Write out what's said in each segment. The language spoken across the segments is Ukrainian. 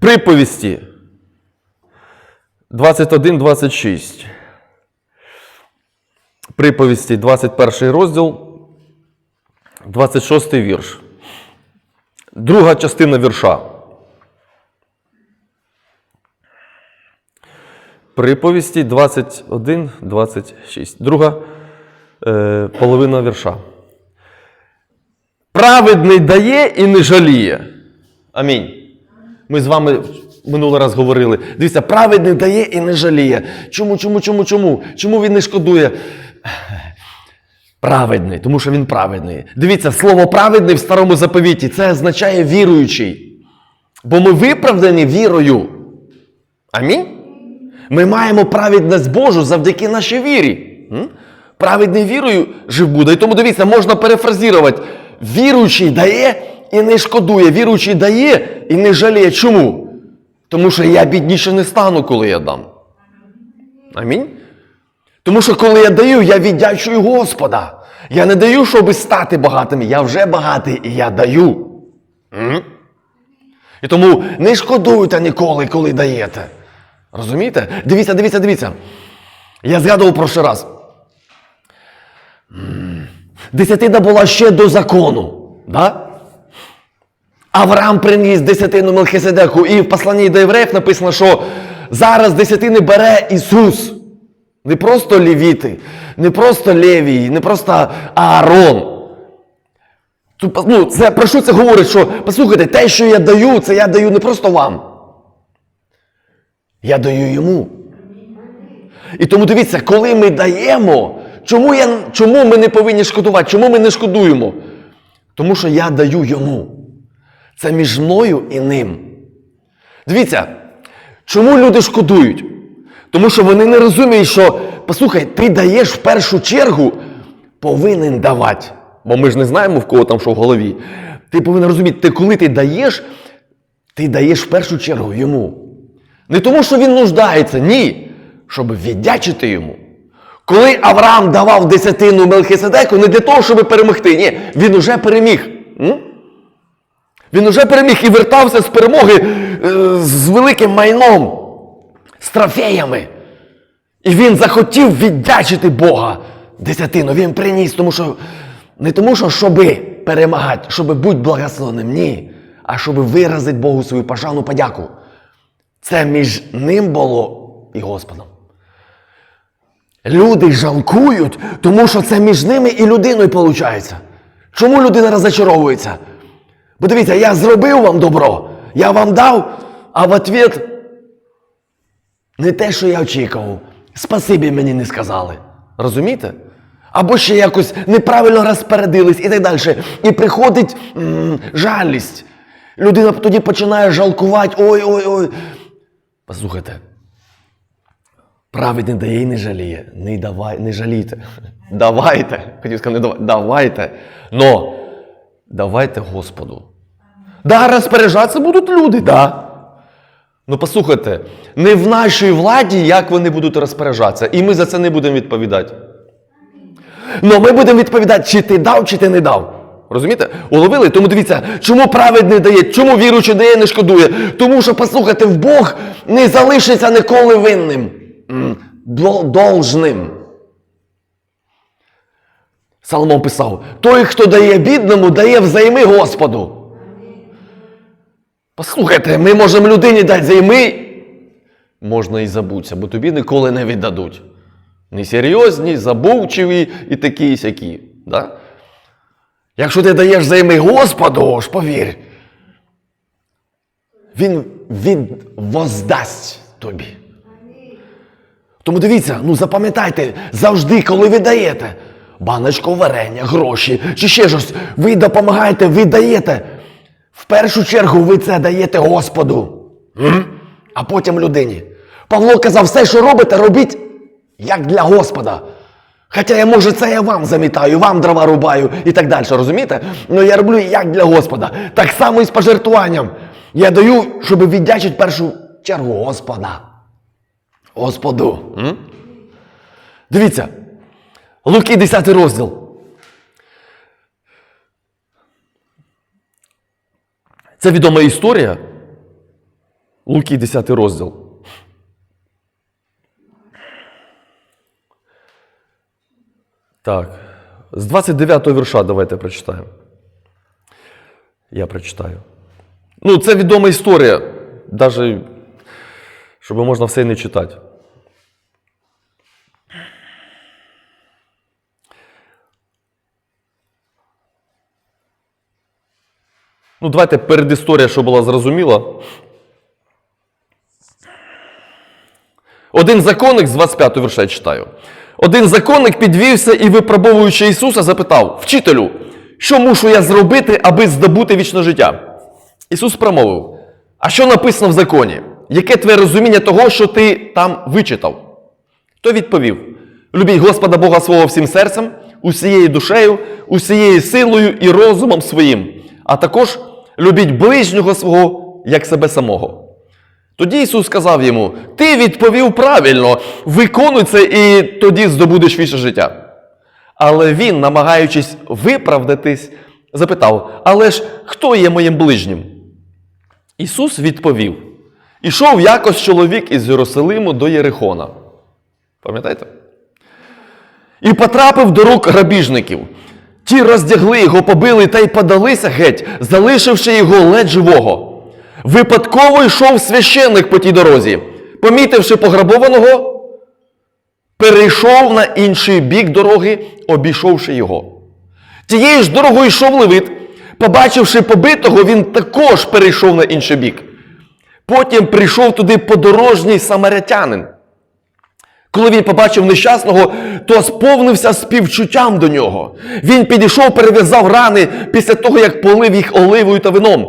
Приповісті 21-26. Приповісті 21 розділ, 26 вірш. Друга частина вірша. Приповісті 21-26. Друга е, половина вірша. Праведний дає і не жаліє. Амінь. Ми з вами минулий раз говорили. Дивіться, праведний дає і не жаліє. Чому, чому, чому, чому? Чому він не шкодує? Праведний, тому що він праведний. Дивіться, слово праведний в старому заповіті це означає віруючий. Бо ми виправдані вірою. Амінь. Ми маємо праведність Божу завдяки нашій вірі. Праведний вірою жив буде. І тому дивіться, можна перефразувати. Віруючий дає і не шкодує. Віруючий дає і не жаліє. Чому? Тому що я бідніше не стану, коли я дам. Амінь. Тому що коли я даю, я віддячую Господа. Я не даю, щоб стати багатим. Я вже багатий і я даю. І тому не шкодуйте ніколи, коли даєте. Розумієте? Дивіться, дивіться, дивіться. Я згадував прошлий раз. Десятина була ще до закону. Да? Авраам приніс десятину Мелхиседеку, і в посланні до євреїв написано, що зараз десятини бере Ісус. Не просто левіти, не просто Левій, не просто Аарон. Ну, це, про що це говорить? Що, послухайте, те, що я даю, це я даю не просто вам. Я даю йому. І тому дивіться, коли ми даємо, чому, я, чому ми не повинні шкодувати? Чому ми не шкодуємо? Тому що я даю йому. Це між мною і ним. Дивіться, чому люди шкодують? Тому що вони не розуміють, що, послухай, ти даєш в першу чергу, повинен давати. Бо ми ж не знаємо, в кого там що в голові. Ти повинен розуміти, ти коли ти даєш, ти даєш в першу чергу йому. Не тому, що він нуждається, ні. Щоб віддячити йому. Коли Авраам давав десятину Мелхиседеку, не для того, щоб перемогти. Ні, він уже переміг. М? Він уже переміг і вертався з перемоги е, з великим майном, з трофеями. І він захотів віддячити Бога десятину. Він приніс, тому що не тому, що щоби перемагати, щоби бути благословенним, ні. А щоб виразити Богу свою пошану подяку. Це між ним було і Господом. Люди жалкують, тому що це між ними і людиною виходить. Чому людина розочаровується? Бо дивіться, я зробив вам добро, я вам дав, а в ответ не те, що я очікував. Спасибі мені не сказали. Розумієте? Або ще якось неправильно розпорядились і так далі. І приходить м, жалість. Людина тоді починає жалкувати. Ой-ой-ой. Послухайте. Праведний дає і не жаліє. Не, давай, не жалійте. Давайте. Хотів сказати, не давай. Давайте. Но давайте Господу. Да, розпоряджатися будуть люди, да. Ну послухайте, не в нашій владі, як вони будуть розпоряджатися, і ми за це не будемо відповідати. Ну ми будемо відповідати, чи ти дав, чи ти не дав. Розумієте? Уловили? Тому дивіться, чому праведний дає, чому віруючий дає, не шкодує. Тому що, послухайте, в Бог не залишиться ніколи винним, должним. Соломон писав: той, хто дає бідному, дає взайми Господу. Послухайте, ми можемо людині дати займи, можна і забутися, бо тобі ніколи не віддадуть. Несерйозні, забувчиві і такі і сякі. Да? Якщо ти даєш займи Господу, ж повір, Він відвоздасть тобі. Тому дивіться, ну запам'ятайте, завжди, коли ви даєте баночку варення, гроші чи ще щось, ви допомагаєте, ви даєте. В першу чергу ви це даєте Господу, а потім людині. Павло казав, все, що робите, робіть як для Господа. Хоча я, може, це я вам замітаю, вам дрова рубаю і так далі, розумієте? Ну я роблю як для Господа. Так само і з пожертвуванням. Я даю, щоб віддячити першу чергу Господа. Господу. М? Дивіться, Луки 10 розділ. Це відома історія. Луки, 10 розділ. Так. З 29 вірша давайте прочитаємо. Я прочитаю. Ну, це відома історія, навіть щоб можна все не читати. Ну, давайте передісторія, щоб була зрозуміла. Один законник з 25 вірша я читаю. Один законник підвівся і, випробовуючи Ісуса, запитав: Вчителю, що мушу я зробити, аби здобути вічне життя? Ісус промовив: А що написано в законі? Яке твоє розуміння того, що ти там вичитав? Той відповів: Любіть Господа Бога свого всім серцем, усією душею, усією силою і розумом своїм, а також любіть ближнього свого як себе самого. Тоді Ісус сказав йому: Ти відповів правильно, виконуй це і тоді здобудеш вічне життя. Але він, намагаючись виправдатись, запитав: Але ж хто є моїм ближнім? Ісус відповів: Ішов якось чоловік із Єрусалиму до Єрихона. Пам'ятаєте? І потрапив до рук грабіжників. Ті роздягли його, побили та й подалися геть, залишивши його ледь живого. Випадково йшов священник по тій дорозі, помітивши пограбованого, перейшов на інший бік дороги, обійшовши його. Тією ж дорогою йшов левит. Побачивши побитого, він також перейшов на інший бік. Потім прийшов туди подорожній самарятянин. Коли він побачив нещасного, то сповнився співчуттям до нього. Він підійшов, перев'язав рани після того, як полив їх оливою та вином.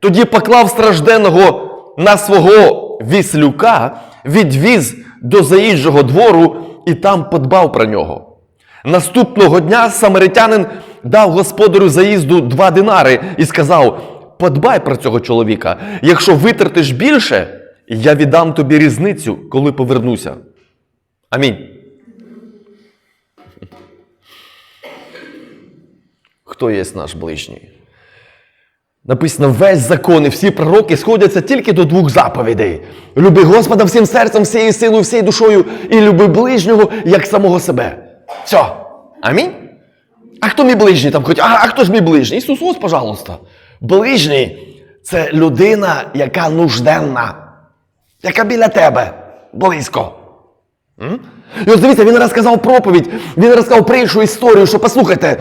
Тоді поклав стражденного на свого віслюка, відвіз до заїжджого двору і там подбав про нього. Наступного дня самаритянин дав господарю заїзду два динари і сказав: Подбай про цього чоловіка. Якщо витратиш більше, я віддам тобі різницю, коли повернуся. Амінь. Хто є наш ближній? Написано, весь закон і всі пророки сходяться тільки до двох заповідей. Люби Господа всім серцем, всією силою, всією душою і люби ближнього як самого себе. Все. Амінь. А хто мій ближній там хоч? А, а хто ж мій ближній? Ісус, ось, пожалуйста. Ближній це людина, яка нужденна, яка біля тебе близько. І ось дивіться, він розказав проповідь, він розказав прийшу історію, що послухайте,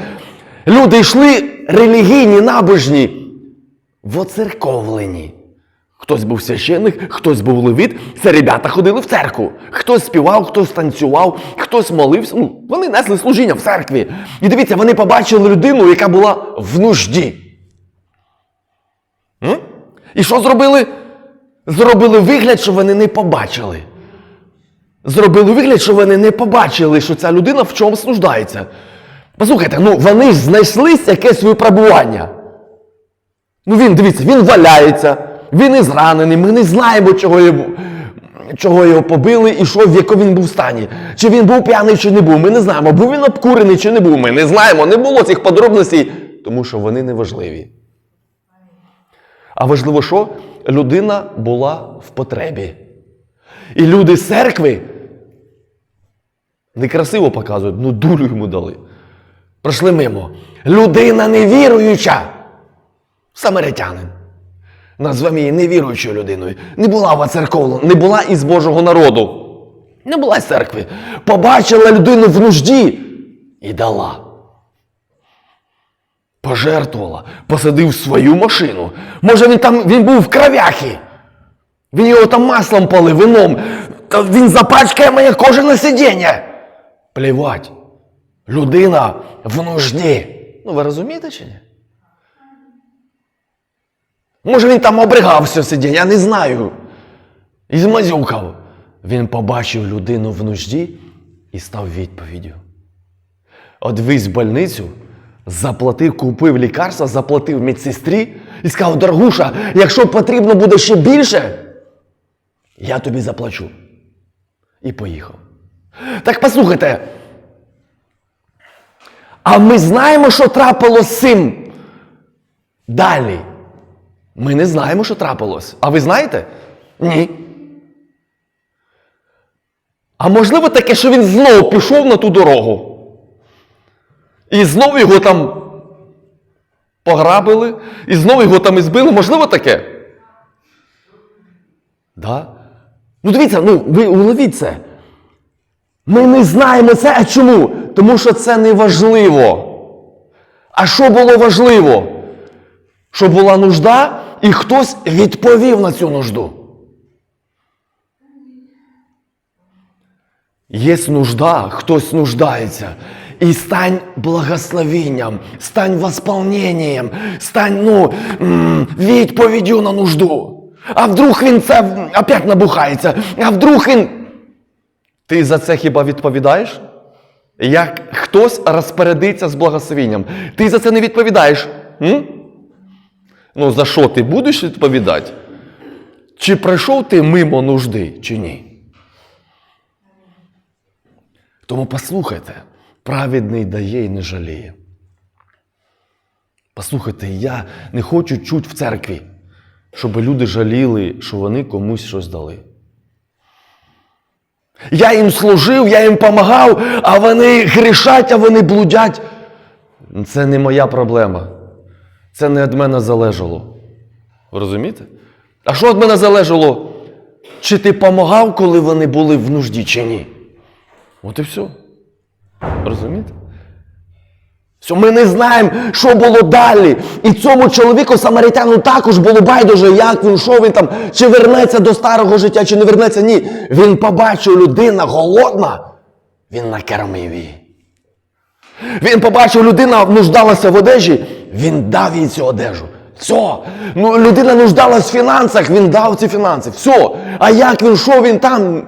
люди йшли релігійні, набожні, воцерковлені. Хтось був священник, хтось був левит, це ребята ходили в церкву. Хтось співав, хтось танцював, хтось молився. Ну, вони несли служіння в церкві. І дивіться, вони побачили людину, яка була в нужді. М? І що зробили? Зробили вигляд, що вони не побачили. Зробили вигляд, що вони не побачили, що ця людина в чомусь нуждається. Послухайте, ну вони ж знайшлись якесь випробування. Ну він, дивіться, він валяється, він і зранений, ми не знаємо, чого його, чого його побили і що, в якому він був стані. Чи він був п'яний, чи не був, ми не знаємо. Був він обкурений, чи не був, ми не знаємо. Не було цих подробностей, тому що вони не важливі. А важливо, що людина була в потребі. І люди з церкви некрасиво показують, ну дулю йому дали. Пройшли мимо. Людина невіруюча. Самаритянин. Назвемо її невіруючою людиною. Не була воцерковлена, не була із Божого народу. Не була з церкви. Побачила людину в нужді і дала. Пожертвувала, посадив свою машину. Може, він там він був в кровяхі. Він його там маслом полив, вином. Він запачкає моє кожане сидіння. Плівать. Людина в нужді. Ну, ви розумієте чи ні? Може, він там обригався сидіння, я не знаю. І змазюкав. Він побачив людину в нужді і став відповіддю. Одвіз в больницю, заплатив, купив лікарства, заплатив медсестрі і сказав: Дорогуша, якщо потрібно буде ще більше, я тобі заплачу. І поїхав. Так послухайте. А ми знаємо, що трапилось з цим далі. Ми не знаємо, що трапилось. А ви знаєте? Ні. А можливо таке, що він знову пішов на ту дорогу. І знову його там пограбили, і знову його там і збили. Можливо таке? Да? Ну дивіться, ну ви уловіть це. Ми не знаємо це. А чому? Тому що це не важливо. А що було важливо? Що була нужда, і хтось відповів на цю нужду. Є нужда, хтось нуждається. І стань благословенням, стань восполненням, стань ну, відповіддю на нужду. А вдруг він це опять набухається, а вдруг він. Ти за це хіба відповідаєш? Як хтось розпорядиться з благословенням. Ти за це не відповідаєш. М? Ну, за що ти будеш відповідати? Чи пройшов ти мимо нужди, чи ні? Тому послухайте, праведний дає і не жаліє. Послухайте, я не хочу чути в церкві, щоб люди жаліли, що вони комусь щось дали. Я їм служив, я їм допомагав, а вони грішать, а вони блудять. Це не моя проблема. Це не від мене залежало. Розумієте? А що від мене залежало? Чи ти допомагав, коли вони були в нужді, чи ні? От і все. Розумієте? Все, ми не знаємо, що було далі. І цьому чоловіку самаритяну також було байдуже, як він, що він там, чи вернеться до старого життя, чи не вернеться. Ні. Він побачив людина голодна, він накормив її. Він побачив, людина нуждалася в одежі, він дав їй цю одежу. Все. Ну, людина нуждалась в фінансах, він дав ці фінанси. Все. А як він, що він там?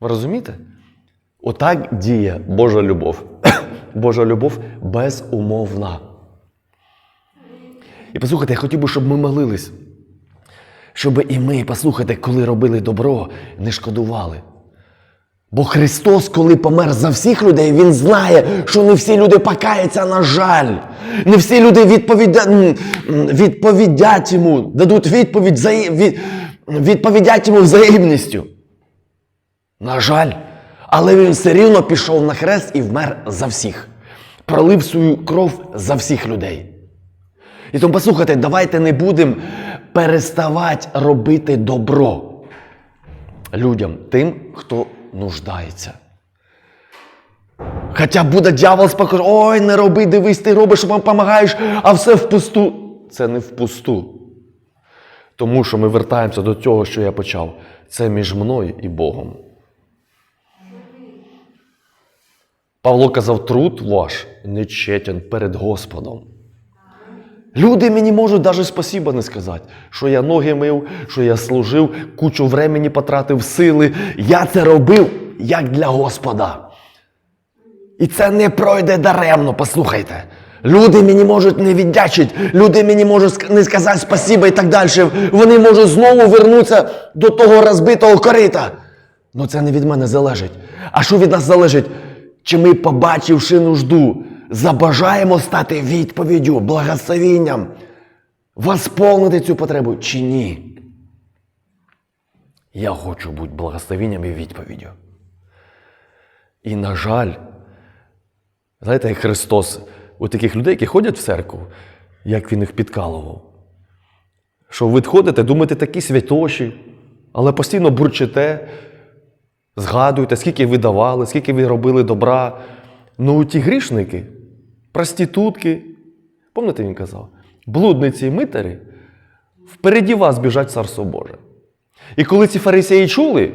Ви розумієте? Отак діє Божа любов. Божа любов безумовна. І послухайте, я хотів би, щоб ми молились. Щоб і ми, послухайте, коли робили добро, не шкодували. Бо Христос, коли помер за всіх людей, Він знає, що не всі люди покаяться, на жаль. Не всі люди відповідя... відповідять йому, дадуть відповідь взаї... від... відповідять йому взаємністю. На жаль. Але він все рівно пішов на хрест і вмер за всіх. Пролив свою кров за всіх людей. І тому послухайте, давайте не будемо переставати робити добро людям, тим, хто нуждається. Хоча буде дьявол спокійно, ой, не роби, дивись, ти робиш, вам допомагаєш, а все впусту. Це не впусту. Тому що ми вертаємося до того, що я почав. Це між мною і Богом. Павло казав, труд ваш нечетен перед Господом. Люди мені можуть навіть спасіба не сказати, що я ноги мив, що я служив, кучу времени потратив сили. Я це робив як для Господа. І це не пройде даремно, послухайте. Люди мені можуть не віддячити, люди мені можуть не сказати спасіба і так далі. Вони можуть знову вернутися до того розбитого корита. Ну це не від мене залежить. А що від нас залежить? Чи ми, побачивши нужду, забажаємо стати відповіддю, благословінням, восполнити цю потребу чи ні? Я хочу бути благословенням і відповіддю. І, на жаль, знаєте, як Христос у таких людей, які ходять в церкву, як він їх підкалував. Що ви ходите, думаєте, такі святоші, але постійно бурчите, згадуєте, скільки ви давали, скільки ви робили добра. Ну, ті грішники, проститутки, пам'ятаєте, він казав, блудниці і митарі, впереді вас біжать царство Боже. І коли ці фарисеї чули,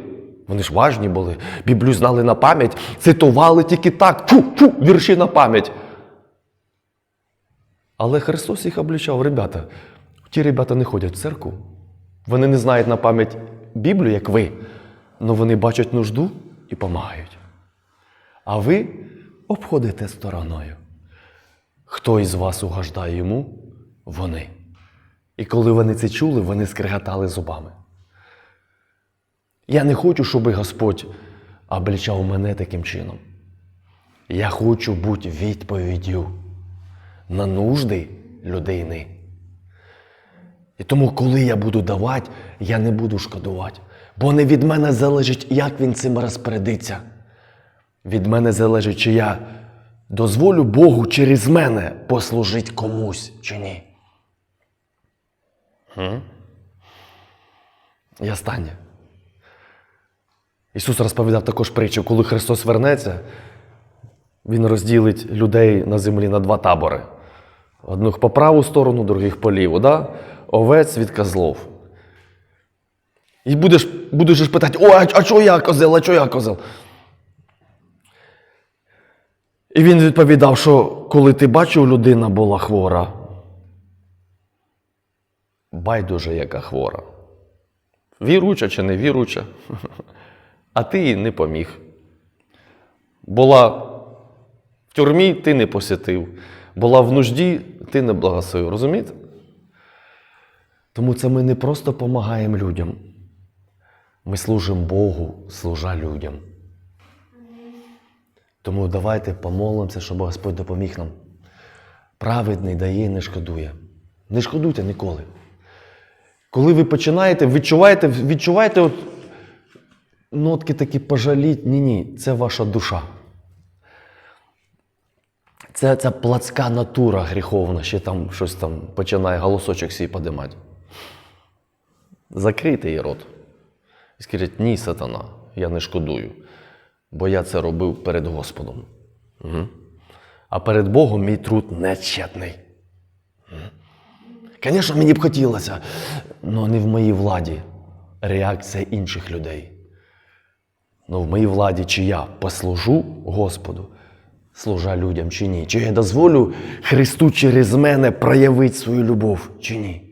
вони ж важні були, Біблію знали на пам'ять, цитували тільки так, фу, фу, вірші на пам'ять. Але Христос їх облічав, ребята, ті ребята не ходять в церкву. Вони не знають на пам'ять Біблію, як ви, але вони бачать нужду і допомагають. А ви обходите стороною. Хто із вас угождає йому? Вони. І коли вони це чули, вони скриготали зубами. Я не хочу, щоб Господь облічав мене таким чином. Я хочу бути відповіддю на нужди людини. І тому, коли я буду давати, я не буду шкодувати. Бо не від мене залежить, як він цим розпорядиться. Від мене залежить, чи я дозволю Богу через мене послужити комусь чи ні. М? І останнє. Ісус розповідав також притчу, коли Христос вернеться, Він розділить людей на землі на два табори. Одних по праву сторону, других по ліву. Да? Овець від козлов. І будеш, будеш питати, о, а, а чого я козел, а чого я козел? І він відповідав, що коли ти бачив, людина була хвора. Байдуже, яка хвора. Віруча чи не віруча, а ти їй не поміг. Була в тюрмі, ти не посітив. Була в нужді, ти не благословив. Розумієте? Тому це ми не просто допомагаємо людям. Ми служимо Богу, служа людям. Тому давайте помолимося, щоб Господь допоміг нам. Праведний дає, не шкодує. Не шкодуйте ніколи. Коли ви починаєте, відчуваєте, відчуваєте от нотки такі пожаліть, ні, ні, це ваша душа. Це ця плацька натура гріховна, ще там щось там починає голосочок свій подимати. Закрийте її рот. І скажіть, ні, сатана, я не шкодую, бо я це робив перед Господом. Угу. А перед Богом мій труд нечетний. Звісно, мені б хотілося, але не в моїй владі реакція інших людей. Ну, в моїй владі, чи я послужу Господу, служа людям чи ні? Чи я дозволю Христу через мене проявити свою любов чи ні?